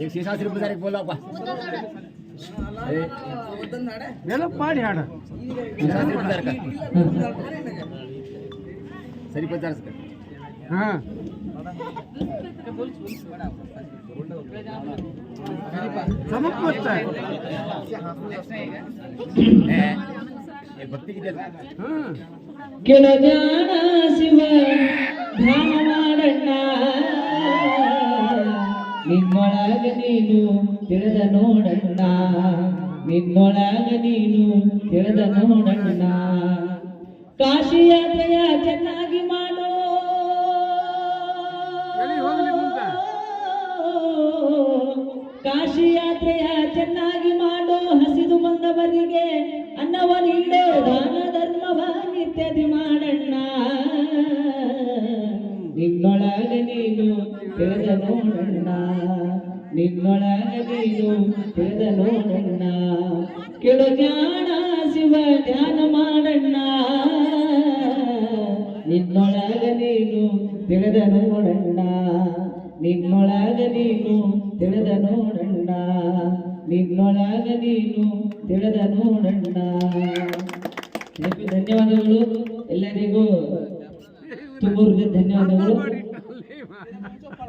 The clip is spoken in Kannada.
ಈಗ ಶ್ರೀಶಾಸ್ತ್ರಿ ಪೂಜಾರಿಗೆ ಬೋಲಪ್ಪ ಏ ಎಲ್ಲ ಪಾಡಿ ಹಾಡು ಶ್ರೀಶಾಸ್ತ್ರಿ ಪೂಜಾರಕ ಸರಿ ಪೂಜಾರ್ಸ್ಕ ಹಾ ಸಮರ್ಪತ್ತ ಏ ಜಾಣ. ಶಿವ ಧ್ಯಾನ ಮಾಡಣ್ಣ ನಿನ್ನೊಳಗ ನೀನು ತಿಳಿದ ನೋಡಣ್ಣ ನಿನ್ನೊಳಗ ನೀನು ತಿಳಿದ ನೋಡಣ್ಣ ಕಾಶಿ ಯಾತ್ರೆಯ ಚೆನ್ನಾಗಿ ಮಾಡೋ ಎಲ್ಲಿ ಹೋಗ್ಲಿ ಮುಂದೆ? ಕಾಶಿ ಯಾತ್ರೆಯ ಚೆನ್ನಾಗಿ ನಿನ್ನೊಳಗ ನೀನು ತಿಳಿದ ನೋಡಣ್ಣ. ನಿನ್ನೊಳಗೆ ನೀನು ತಿಳಿದ ನೋಡಣ್ಣ. ಕೇಳು ಜ್ಞಾನ, ಶಿವ ಧ್ಯಾನ ಮಾಡಣ್ಣ. ನಿನ್ನೊಳಗೆ ನೀನು ತಿಳಿದ ನೋಡಣ್ಣ. ನಿನ್ನೊಳಗ ನೀನು ತಿಳಿದ ನೋಡಣ್ಣ. ನಿನ್ನೊಳಗ ನೀನು ತಿಳಿದ ನೋಡಣ್ಣ. ಧನ್ಯವಾದಗಳು ಎಲ್ಲರಿಗೂ. तुम्हाला धन्यवाद हो